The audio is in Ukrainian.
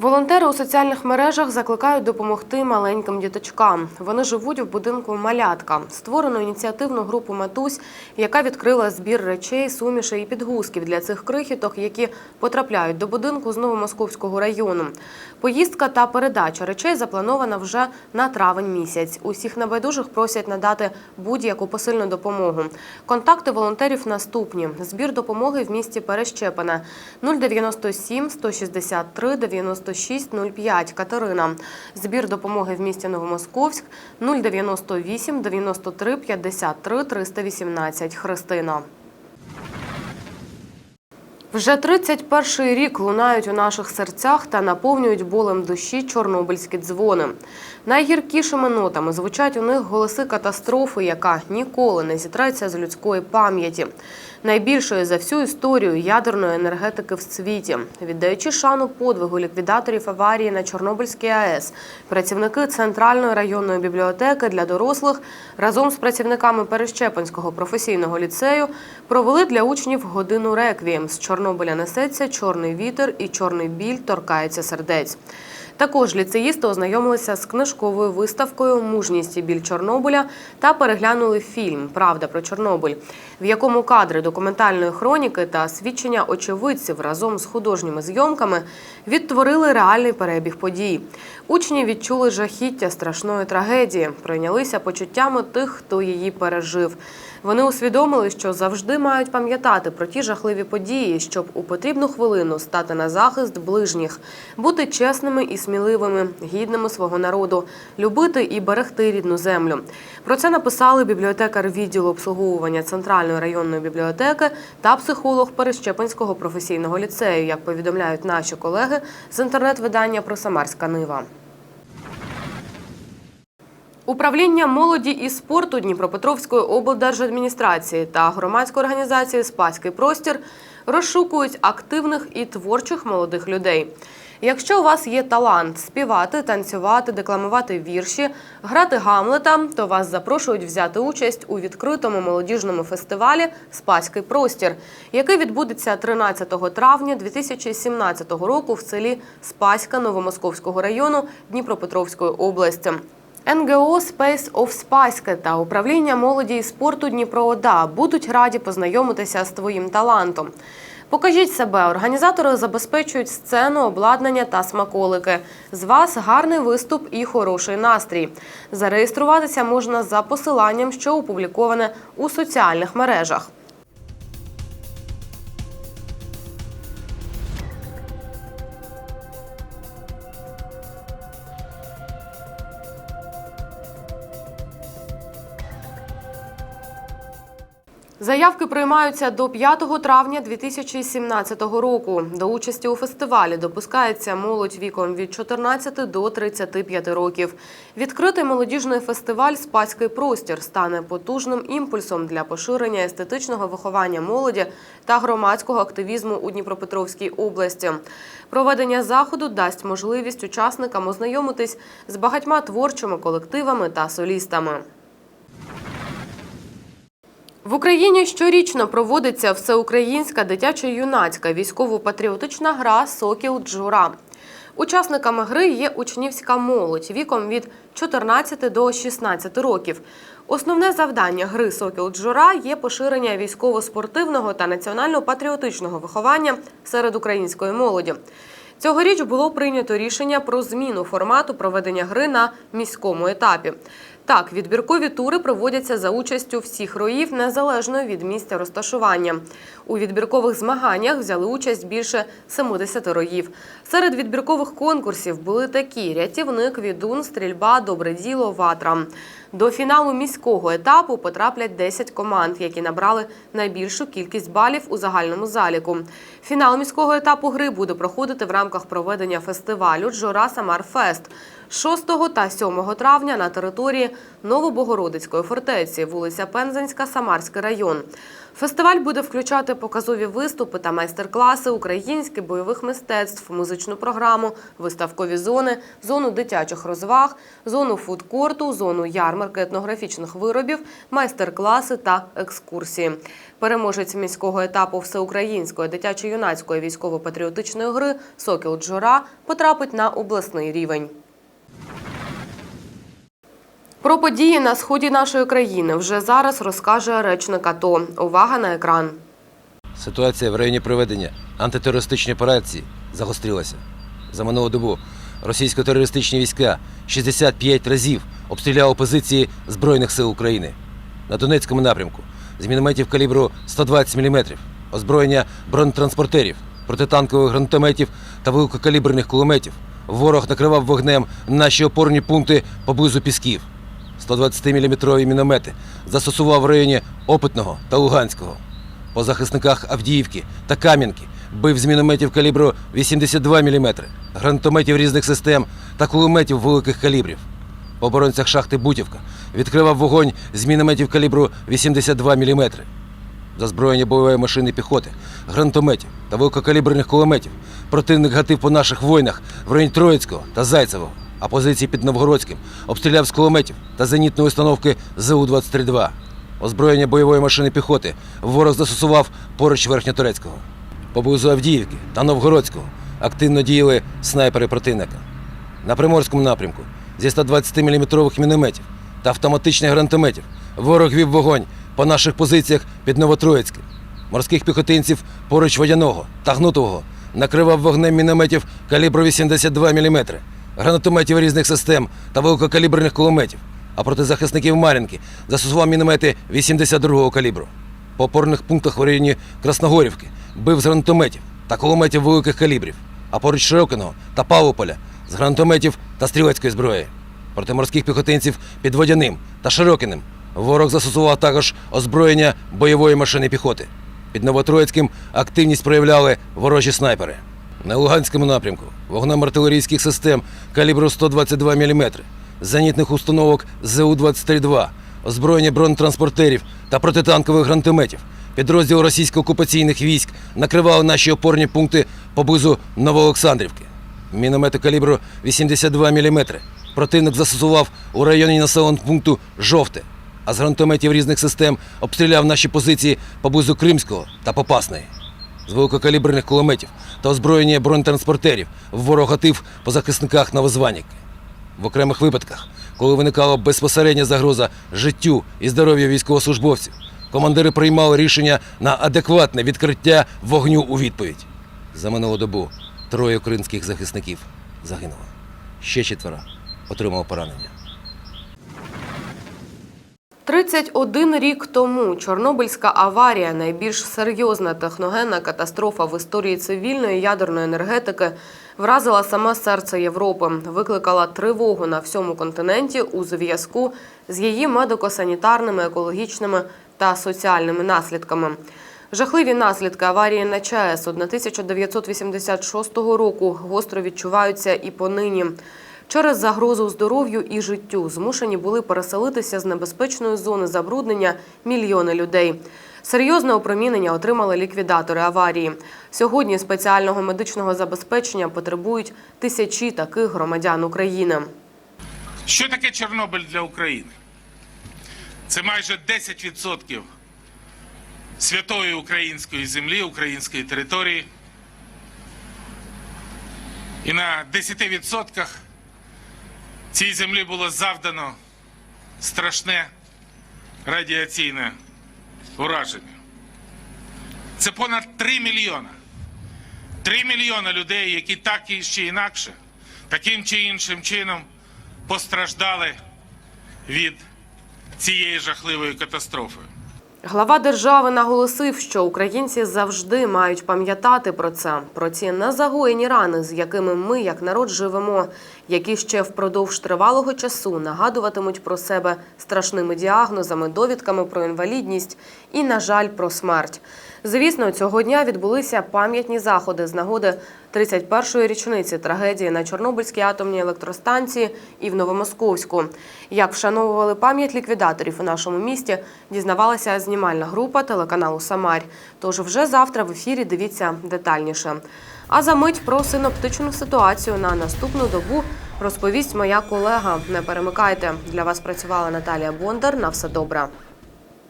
Волонтери у соціальних мережах закликають допомогти маленьким діточкам. Вони живуть в будинку Малятка. Створено ініціативну групу Матусь, яка відкрила збір речей, сумішей і підгузків для цих крихіток, які потрапляють до будинку з Новомосковського району. Поїздка та передача речей запланована вже на травень місяць. Усіх небайдужих просять надати будь-яку посильну допомогу. Контакти волонтерів наступні: збір допомоги в місті Перещепине 097 163 96 05 Катерина. Збір допомоги в місті Новомосковськ 098 93 53 318 Христина. Вже 31-й рік лунають у наших серцях та наповнюють болем душі чорнобильські дзвони. Найгіркішими нотами звучать у них голоси катастрофи, яка ніколи не зітреться з людської пам'яті. Найбільшої за всю історію ядерної енергетики в світі, віддаючи шану подвигу ліквідаторів аварії на Чорнобильській АЕС, працівники центральної районної бібліотеки для дорослих разом з працівниками Перещепинського професійного ліцею провели для учнів годину реквієм. З Чорнобиля несеться чорний вітер і чорний біль торкається сердець. Також ліцеїсти ознайомилися з книжковою виставкою Мужність і біль Чорнобиля та переглянули фільм Правда про Чорнобиль, в якому кадри документальної хроніки та свідчення очевидців разом з художніми зйомками відтворили реальний перебіг подій. Учні відчули жахіття страшної трагедії, пройнялися почуттями тих, хто її пережив. Вони усвідомили, що завжди мають пам'ятати про ті жахливі події, щоб у потрібну хвилину стати на захист ближніх, бути чесними і сміливими, гідними свого народу, любити і берегти рідну землю. Про це написали бібліотекар відділу обслуговування центральної районної бібліотеки та психолог Перещепинського професійного ліцею, як повідомляють наші колеги з інтернет-видання про Самарська Нива. Управління молоді і спорту Дніпропетровської облдержадміністрації та громадської організації Спаський простір розшукують активних і творчих молодих людей. Якщо у вас є талант співати, танцювати, декламувати вірші, грати гамлета, то вас запрошують взяти участь у відкритому молодіжному фестивалі Спаський простір, який відбудеться 13 травня 2017 року в селі Спаська Новомосковського району Дніпропетровської області. НГО Space of Спаська та управління молоді і спорту Дніпро-ОДА будуть раді познайомитися з твоїм талантом. Покажіть себе, організатори забезпечують сцену, обладнання та смаколики. З вас гарний виступ і хороший настрій. Зареєструватися можна за посиланням, що опубліковане у соціальних мережах. Заявки приймаються до 5 травня 2017 року. До участі у фестивалі допускається молодь віком від 14 до 35 років. Відкритий молодіжний фестиваль Спаський простір стане потужним імпульсом для поширення естетичного виховання молоді та громадського активізму у Дніпропетровській області. Проведення заходу дасть можливість учасникам ознайомитись з багатьма творчими колективами та солістами. В Україні щорічно проводиться всеукраїнська дитячо-юнацька військово-патріотична гра Сокіл Джура. Учасниками гри є учнівська молодь віком від 14 до 16 років. Основне завдання гри Сокіл Джура є поширення військово-спортивного та національно-патріотичного виховання серед української молоді. Цьогоріч було прийнято рішення про зміну формату проведення гри на міському етапі. Так, відбіркові тури проводяться за участю всіх роїв незалежно від місця розташування. У відбіркових змаганнях взяли участь більше 70 роїв. Серед відбіркових конкурсів були такі: рятівник, відун, стрільба, добре діло, ватра. До фіналу міського етапу потраплять 10 команд, які набрали найбільшу кількість балів у загальному заліку. Фінал міського етапу гри буде проходити в рамках проведення фестивалю Джора Самарфест 6 та 7 травня на території Новобогородицької фортеці, вулиця Пензенська, Самарський район. Фестиваль буде включати показові виступи та майстер-класи українських бойових мистецтв, музичну програму, виставкові зони, зону дитячих розваг, зону фудкорту, зону ярмарки етнографічних виробів, майстер-класи та екскурсії. Переможець міського етапу всеукраїнської дитячо-юнацької військово-патріотичної гри Сокіл Джора потрапить на обласний рівень. Про події на сході нашої країни вже зараз розкаже речник АТО. Увага на екран. Ситуація в районі проведення антитерористичної операції загострилася. За минулу добу російсько-терористичні війська 65 разів обстріляли позиції Збройних сил України. На Донецькому напрямку з мінометів калібру 120 мм, озброєння бронетранспортерів, протитанкових гранатометів та великокаліберних кулеметів. Ворог накривав вогнем наші опорні пункти поблизу Пісків. 120-мм міномети застосував в районі Опитного та Луганського. По захисниках Авдіївки та Кам'янки бив з мінометів калібру 82 мм, гранатометів різних систем та кулеметів великих калібрів. По оборонцях шахти Бутівка відкривав вогонь з мінометів калібру 82 мм. Зазброєння бойової машини піхоти, гранатометів та великокаліберних кулеметів противник гатив по наших воїнах в районі Троїцького та Зайцевого, а позиції під Новгородським обстріляв з кулеметів та зенітної установки ЗУ-23-2. Озброєння бойової машини піхоти ворог застосував поруч Верхньоторецького. Поблизу Авдіївки та Новгородського активно діяли снайпери противника. На Приморському напрямку зі 120-мм мінометів та автоматичних гранатометів ворог вів вогонь по наших позиціях під Новотроїцьким. Морських піхотинців поруч водяного та гнутового накривав вогнем мінометів калібру 82 мм, гранатометів різних систем та великокаліберних кулеметів, а проти захисників Мар'їнки застосував міномети 82-го калібру. По опорних пунктах в районі Красногорівки бив з гранатометів та кулеметів великих калібрів, а поруч Широкиного та Павлополя з гранатометів та стрілецької зброї. Проти морських піхотинців під Водяним та Широкиним ворог застосував також озброєння бойової машини піхоти. Під Новотроїцьким активність проявляли ворожі снайпери. На Луганському напрямку вогнем артилерійських систем калібру 122 мм, зенітних установок ЗУ-23-2, озброєння бронетранспортерів та протитанкових гранатометів. Підрозділ російсько-окупаційних військ накривали наші опорні пункти поблизу Новоолександрівки. Міномети калібру 82 мм противник застосував у районі населеного пункту Жовте, а з гранатометів різних систем обстріляв наші позиції поблизу Кримського та Попасної. З великокаліберних кулеметів та озброєння бронетранспортерів ворог гатив по захисниках на Новозванівки. В окремих випадках, коли виникала безпосередня загроза життю і здоров'ю військовослужбовців, командири приймали рішення на адекватне відкриття вогню у відповідь. За минулу добу троє українських захисників загинуло. Ще четверо отримало поранення. 31 рік тому Чорнобильська аварія, найбільш серйозна техногенна катастрофа в історії цивільної ядерної енергетики, вразила саме серце Європи, викликала тривогу на всьому континенті у зв'язку з її медико-санітарними, екологічними та соціальними наслідками. Жахливі наслідки аварії на ЧАЕС 1986 року гостро відчуваються і понині. Через загрозу здоров'ю і життю змушені були переселитися з небезпечної зони забруднення мільйони людей. Серйозне опромінення отримали ліквідатори аварії. Сьогодні спеціального медичного забезпечення потребують тисячі таких громадян України. Що таке Чорнобиль для України? Це майже 10% святої української землі, української території. І на 10% цій землі було завдано страшне радіаційне ураження. Це понад 3 мільйона. 3 мільйона людей, які так і ще інакше, таким чи іншим чином постраждали від цієї жахливої катастрофи. Глава держави наголосив, що українці завжди мають пам'ятати про це, про ці незагоєні рани, з якими ми, як народ, живемо, які ще впродовж тривалого часу нагадуватимуть про себе страшними діагнозами, довідками про інвалідність і, на жаль, про смерть. Звісно, цього дня відбулися пам'ятні заходи з нагоди 31-ї річниці трагедії на Чорнобильській атомній електростанції і в Новомосковську. Як вшановували пам'ять ліквідаторів у нашому місті, дізнавалася знімальна група телеканалу Самарь. Тож вже завтра в ефірі дивіться детальніше. А за мить про синоптичну ситуацію на наступну добу розповість моя колега. Не перемикайте. Для вас працювала Наталія Бондар. На все добре.